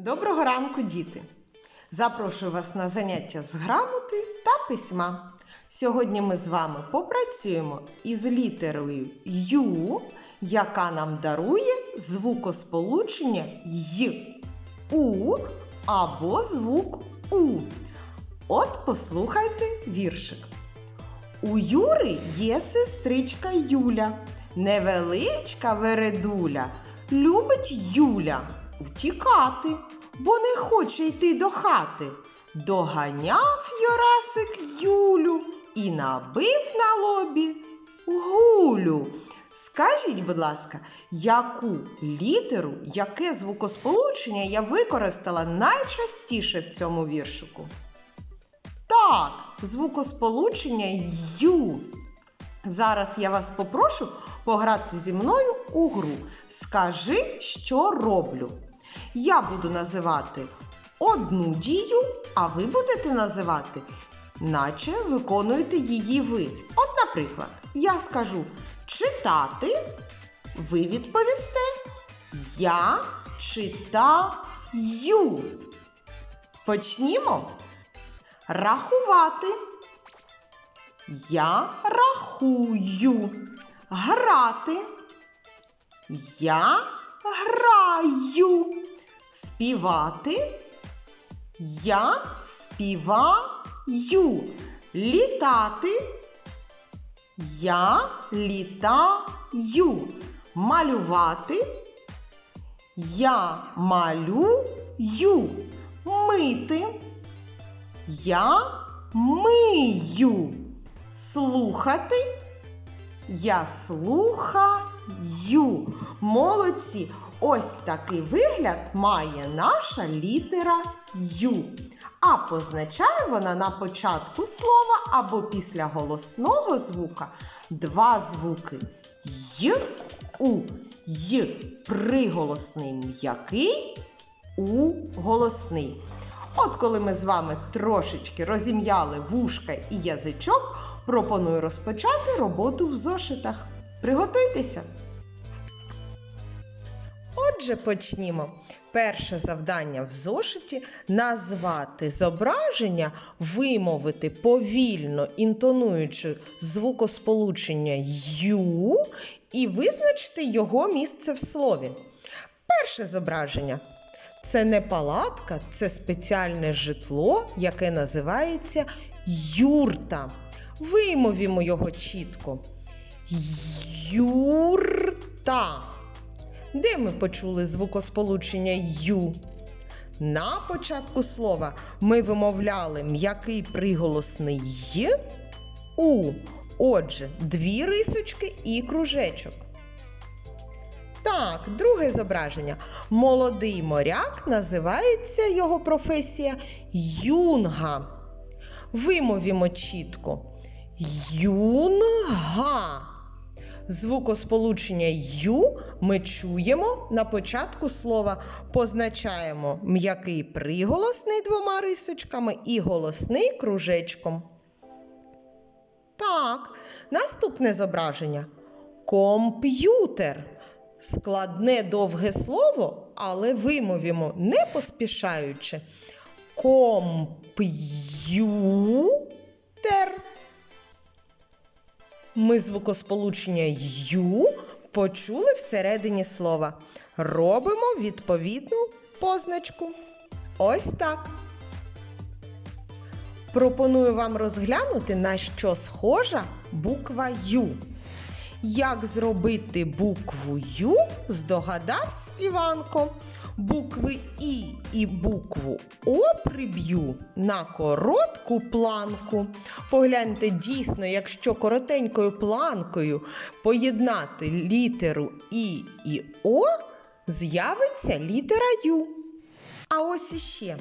Доброго ранку, діти! Запрошую вас на заняття з грамоти та письма. Сьогодні ми з вами попрацюємо із літерою Ю, яка нам дарує звукосполучення Й, У або звук У. От послухайте віршик. У Юри є сестричка Юля, невеличка вередуля. Любить Юля утікати, бо не хоче йти до хати. Доганяв Йорасик Юлю і набив на лобі гулю. Скажіть, будь ласка, яку літеру, яке звукосполучення я використала найчастіше в цьому віршику? Так, звукосполучення Ю. Зараз я вас попрошу пограти зі мною у гру. Скажи, що роблю. Я буду називати одну дію, а ви будете називати, наче виконуєте її ви. От, наприклад, я скажу читати, ви відповісте Я читаю. Почнімо. Рахувати. Я рахую. Грати. Я граю. Співати. Я співаю. Літати. Я літаю. Малювати. Я малюю. Мити. Я мию. Слухати. Я слухаю. Молодці. Ось такий вигляд має наша літера Ю. А позначає вона на початку слова або після голосного звука два звуки Й, У. Й приголосний м'який, У голосний. От коли ми з вами трошечки розім'яли вушка і язичок, пропоную розпочати роботу в зошитах. Приготуйтеся! Отже, почнімо. Перше завдання в зошиті назвати зображення, вимовити повільно інтонуючи звукосполучення Ю і визначити його місце в слові. Перше зображення це не палатка, це спеціальне житло, яке називається юрта. Вимовімо його чітко. Юрта. Де ми почули звукосполучення ю? На початку слова ми вимовляли м'який приголосний й у. Отже, дві рисочки і кружечок. Так, друге зображення. Молодий моряк називається його професія юнга. Вимовімо чітко. Юнга. Звукосполучення ю ми чуємо на початку слова. Позначаємо м'який приголосний двома рисочками і голосний кружечком. Так, наступне зображення. Комп'ютер. Складне довге слово, але вимовімо не поспішаючи. Комп'ютер. Ми звукосполучення ю почули всередині слова. Робимо відповідну позначку. Ось так. Пропоную вам розглянути, на що схожа буква Ю. Як зробити букву Ю, здогадався Іванко. Букви І і букву О приб'ю на коротку планку. Погляньте дійсно, якщо коротенькою планкою поєднати літеру І і О, з'явиться літера Ю. А ось іще.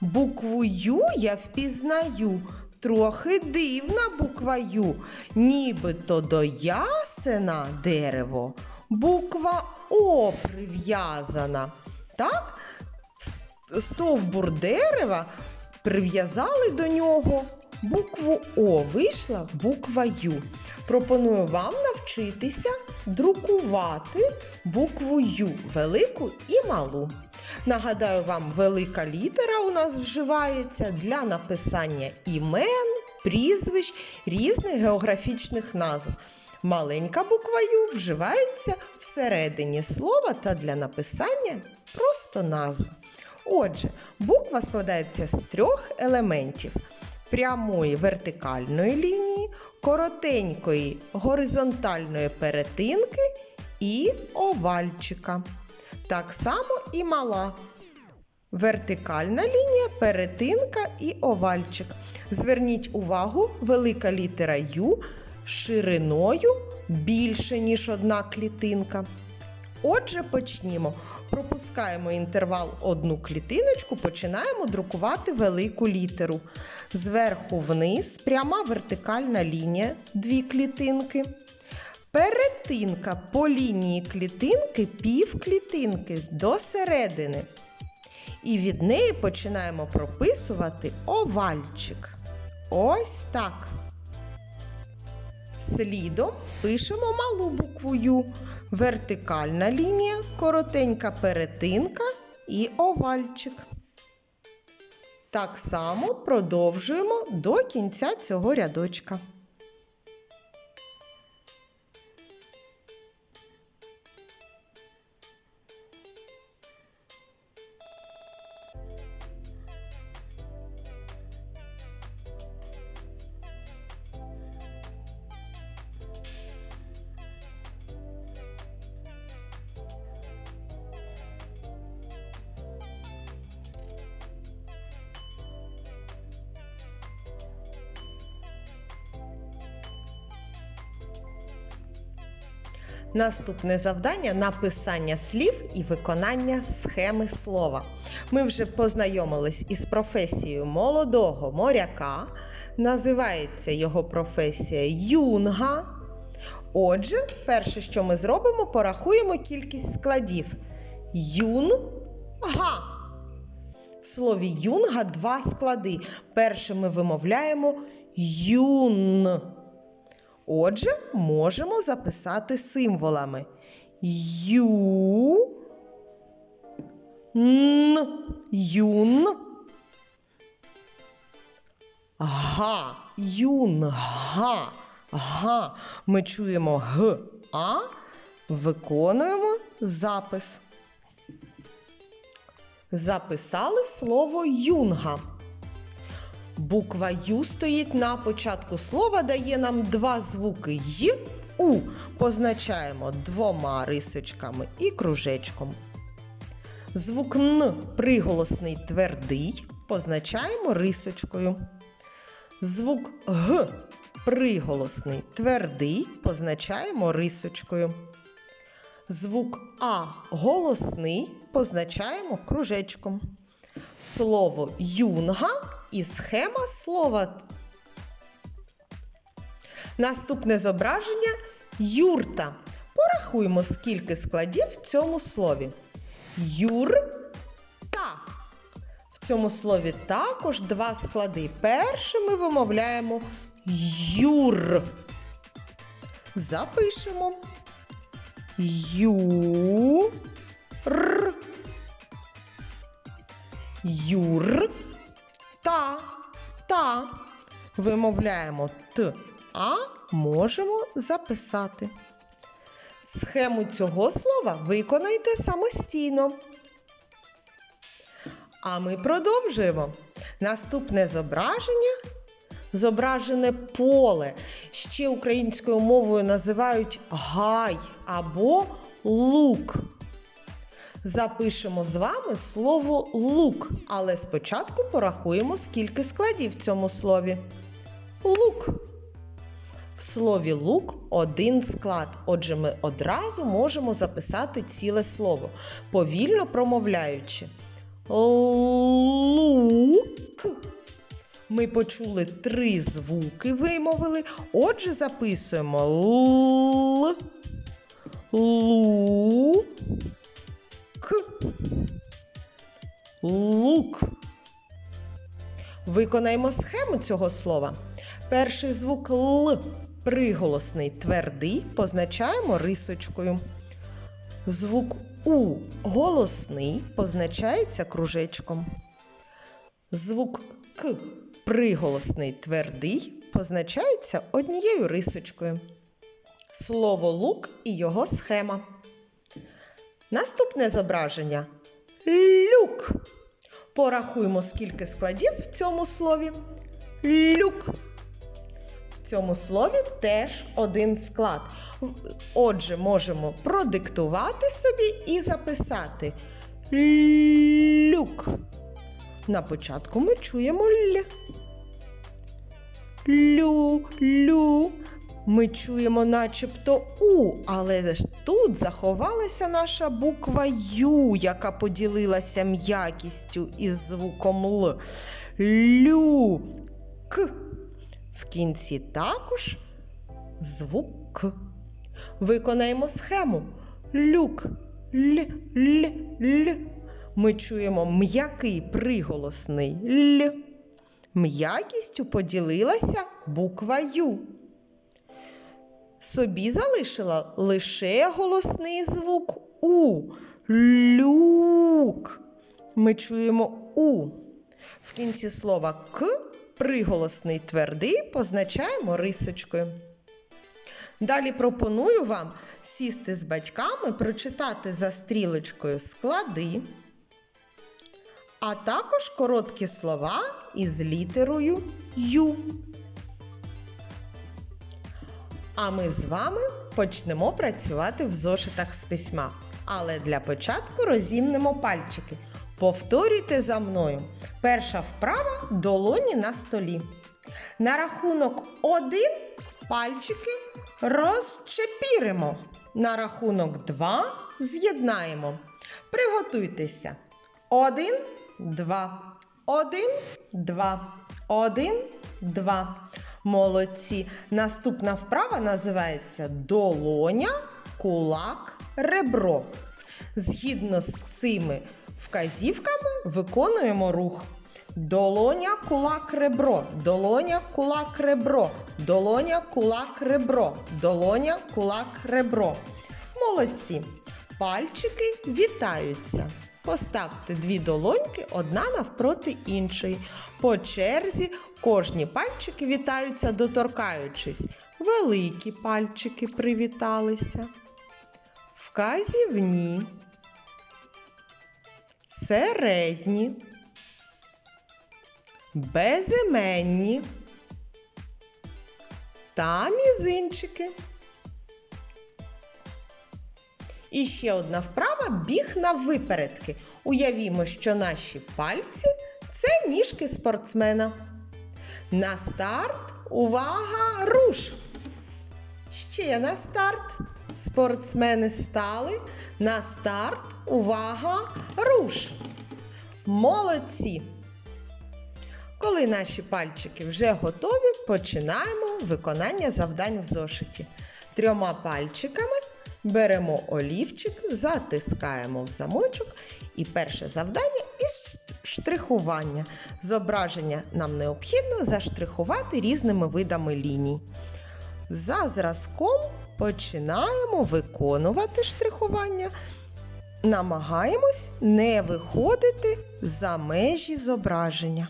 Букву Ю я впізнаю. Трохи дивна буква Ю, нібито до ясена дерево. Буква О прив'язана. Так? Стовбур дерева прив'язали до нього букву О. Вийшла буква Ю. Пропоную вам навчитися друкувати букву Ю велику і малу. Нагадаю вам, велика літера у нас вживається для написання імен, прізвищ, різних географічних назв. Маленька буква Ю вживається всередині слова та для написання просто назв. Отже, буква складається з трьох елементів: прямої вертикальної лінії, коротенької горизонтальної перетинки і овальчика. Так само і мала. Вертикальна лінія, перетинка і овальчик. Зверніть увагу, велика літера Ю шириною більше, ніж одна клітинка. Отже, почнімо. Пропускаємо інтервал одну клітиночку, починаємо друкувати велику літеру. Зверху вниз пряма вертикальна лінія, дві клітинки. Перетинка по лінії клітинки пів клітинки до середини. І від неї починаємо прописувати овальчик. Ось так. Слідом пишемо малу букву. Вертикальна лінія, коротенька перетинка і овальчик. Так само продовжуємо до кінця цього рядочка. Наступне завдання написання слів і виконання схеми слова. Ми вже познайомились із професією молодого моряка. Називається його професія юнга. Отже, перше, що ми зробимо, порахуємо кількість складів. Юнга. В слові юнга два склади. Перше ми вимовляємо юн. Отже, можемо записати символами Ю, Н, Юн, Га, Юн, Га, Га. Ми чуємо Г, А, виконуємо запис. Записали слово юнга. Буква Ю стоїть на початку слова, дає нам два звуки Й, У. Позначаємо двома рисочками і кружечком. Звук Н приголосний твердий, позначаємо рисочкою. Звук Г приголосний твердий, позначаємо рисочкою. Звук А голосний позначаємо кружечком. Слово юнга і схема слова. Наступне зображення юрта. Порахуємо, скільки складів в цьому слові. Юрта. В цьому слові також два склади. Перший ми вимовляємо юр. Запишемо. Ю. Р. Юр. Вимовляємо Т, А можемо записати. Схему цього слова виконайте самостійно. А ми продовжуємо. Наступне зображення зображене поле. Ще українською мовою називають гай або лук. Запишемо з вами слово лук, але спочатку порахуємо, скільки складів в цьому слові. Лук. В слові лук один склад. Отже, ми одразу можемо записати ціле слово, повільно промовляючи. Лук. Ми почули три звуки, вимовили. Отже, записуємо Л. Лу. Лук. Виконаємо схему цього слова. Перший звук Л приголосний твердий позначаємо рисочкою. Звук У голосний позначається кружечком. Звук К приголосний твердий позначається однією рисочкою. Слово лук і його схема. Наступне зображення люк. Порахуємо, скільки складів в цьому слові. Люк. Цьому слові теж один склад. Отже, можемо продиктувати собі і записати люк. На початку ми чуємо Л. Лю, лю. Ми чуємо начебто У, але тут заховалася наша буква Ю, яка поділилася м'якістю із звуком Л. Лю. К. В кінці також звук К. Виконаємо схему. Люк. Л, л, л. Ми чуємо м'який приголосний Л. М'якістю поділилася буква Ю. Собі залишила лише голосний звук У. Люк. Ми чуємо У. В кінці слова К приголосний твердий позначаємо рисочкою. Далі пропоную вам сісти з батьками, прочитати за стрілочкою склади, а також короткі слова із літерою Ю. А ми з вами почнемо працювати в зошитах з письма. Але для початку розімнемо пальчики. Повторюйте за мною. Перша вправа долоні на столі. На рахунок один пальчики розчепіримо. На рахунок два з'єднаємо. Приготуйтеся. Один, два. Один, два. Один, два. Молодці. Наступна вправа називається долоня, кулак, ребро. Згідно з цими вказівками виконуємо рух. Долоня, кулак, ребро, долоня, кулак, ребро, долоня, кулак, ребро, долоня, кулак, ребро. Молодці. Пальчики вітаються. Поставте дві долоньки одна навпроти іншої. По черзі кожні пальчики вітаються, доторкаючись. Великі пальчики привіталися. Вказівні. Середні. Безіменні. Та мізинчики. І ще одна вправа біг на випередки. Уявімо, що наші пальці це ніжки спортсмена. На старт, увага, руш! Ще на старт. Спортсмени стали. На старт, увага, руш! Молодці! Коли наші пальчики вже готові, починаємо виконання завдань в зошиті. Трьома пальчиками беремо олівчик, затискаємо в замочок. І перше завдання із штрихування. Зображення нам необхідно заштрихувати різними видами ліній. За зразком починаємо виконувати штрихування. Намагаємось не виходити за межі зображення.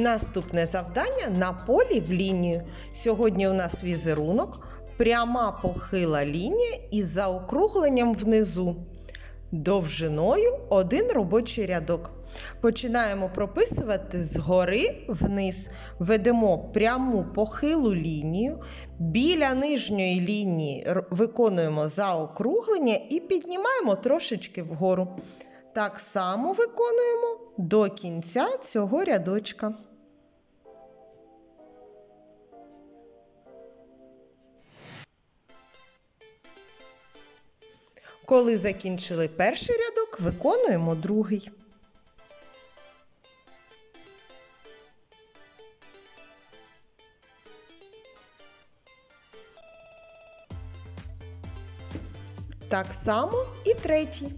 Наступне завдання на полі в лінію. Сьогодні у нас візерунок, пряма похила лінія із заокругленням внизу. Довжиною один робочий рядок. Починаємо прописувати згори вниз. Ведемо пряму похилу лінію. Біля нижньої лінії виконуємо заокруглення і піднімаємо трошечки вгору. Так само виконуємо до кінця цього рядочка. Коли закінчили перший рядок, виконуємо другий. Так само і третій.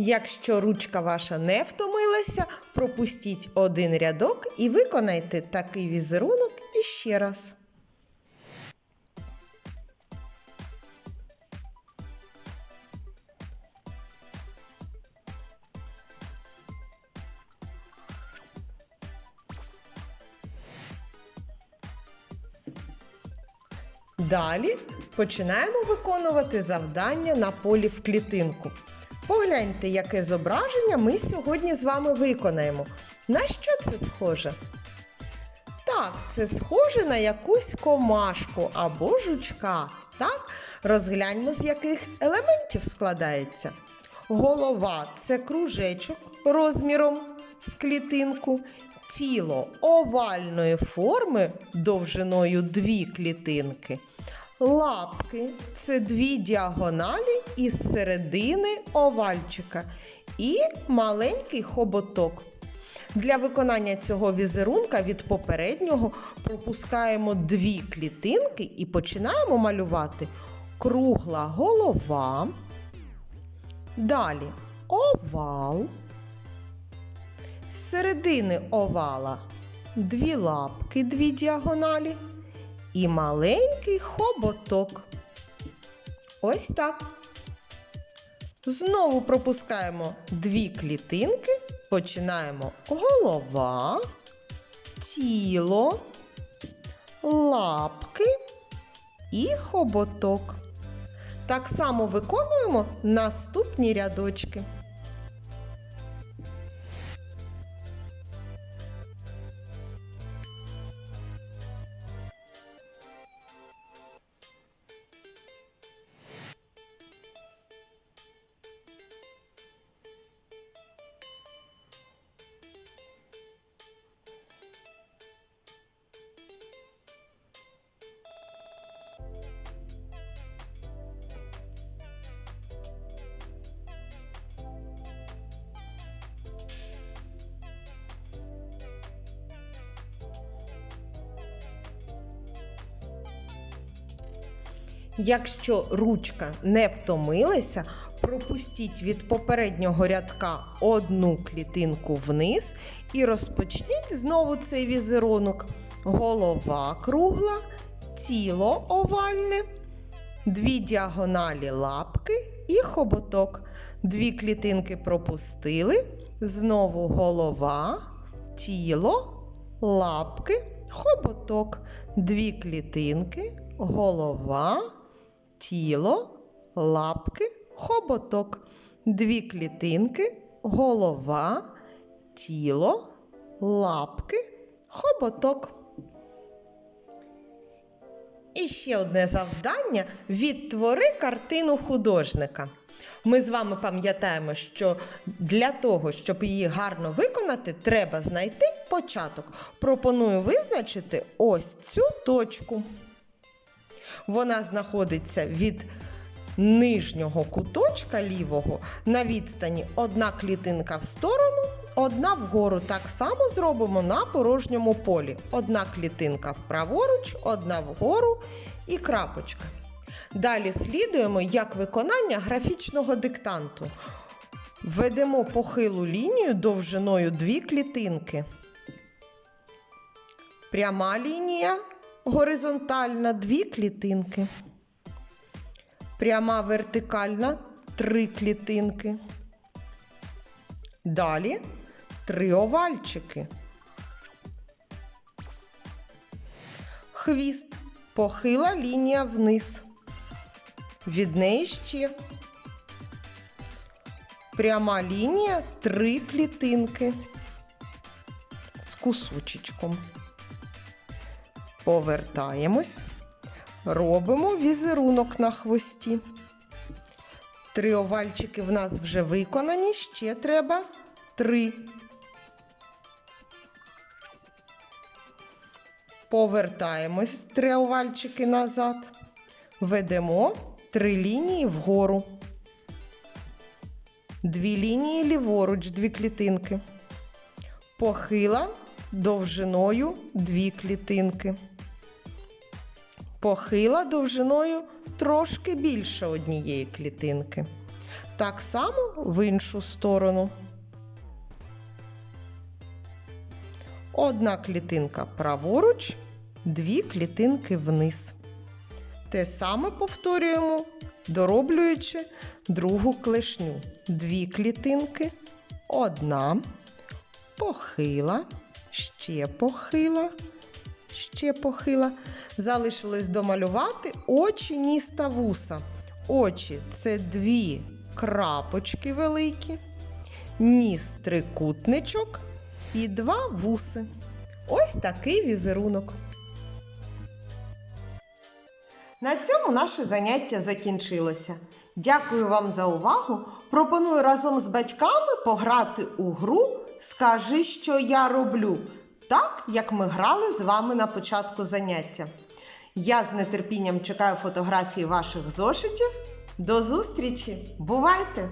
Якщо ручка ваша не втомилася, пропустіть один рядок і виконайте такий візерунок іще раз. Далі починаємо виконувати завдання на полі в клітинку. Погляньте, яке зображення ми сьогодні з вами виконаємо. На що це схоже? Так, це схоже на якусь комашку або жучка. Так, розгляньмо, з яких елементів складається. Голова це кружечок розміром з клітинку, тіло овальної форми довжиною дві клітинки. Лапки це дві діагоналі із середини овальчика і маленький хоботок. Для виконання цього візерунка від попереднього пропускаємо дві клітинки і починаємо малювати кругла голова. Далі овал. З середини овала дві лапки, дві діагоналі і маленький хоботок. Ось так. Знову пропускаємо дві клітинки, починаємо голова, тіло, лапки і хоботок. Так само виконуємо наступні рядочки. Якщо ручка не втомилася, пропустіть від попереднього рядка одну клітинку вниз і розпочніть знову цей візерунок. Голова кругла, тіло овальне, дві діагоналі лапки і хоботок. Дві клітинки пропустили, знову голова, тіло, лапки, хоботок. Дві клітинки, голова тіло, лапки, хоботок. Дві клітинки, голова, тіло, лапки, хоботок. І ще одне завдання відтвори картину художника. Ми з вами пам'ятаємо, що для того, щоб її гарно виконати, треба знайти початок. Пропоную визначити ось цю точку. Вона знаходиться від нижнього куточка лівого на відстані одна клітинка в сторону, одна вгору. Так само зробимо на порожньому полі. Одна клітинка вправоруч, одна вгору і крапочка. Далі слідуємо як виконання графічного диктанту. Введемо похилу лінію довжиною дві клітинки. Пряма лінія горизонтальна дві клітинки. Пряма вертикальна три клітинки. Далі три овальчики. Хвіст. Похила лінія вниз. Від неї ще. Пряма лінія три клітинки з кусочечком. Повертаємось. Робимо візерунок на хвості. Три овальчики в нас вже виконані, ще треба три. Повертаємось три овальчики назад. Ведемо три лінії вгору. Дві лінії ліворуч, дві клітинки. Похила довжиною дві клітинки. Похила довжиною трошки більше однієї клітинки. Так само в іншу сторону. Одна клітинка праворуч, дві клітинки вниз. Те саме повторюємо, дороблюючи другу клешню. Дві клітинки, одна, похила, ще похила, ще похила. Залишилось домалювати очі, ніс та вуса. Очі це дві крапочки великі, ніс трикутничок і два вуси. Ось такий візерунок. На цьому наше заняття закінчилося. Дякую вам за увагу. Пропоную разом з батьками пограти у гру Скажи, що я роблю, так як ми грали з вами на початку заняття. Я з нетерпінням чекаю фотографії ваших зошитів. До зустрічі! Бувайте!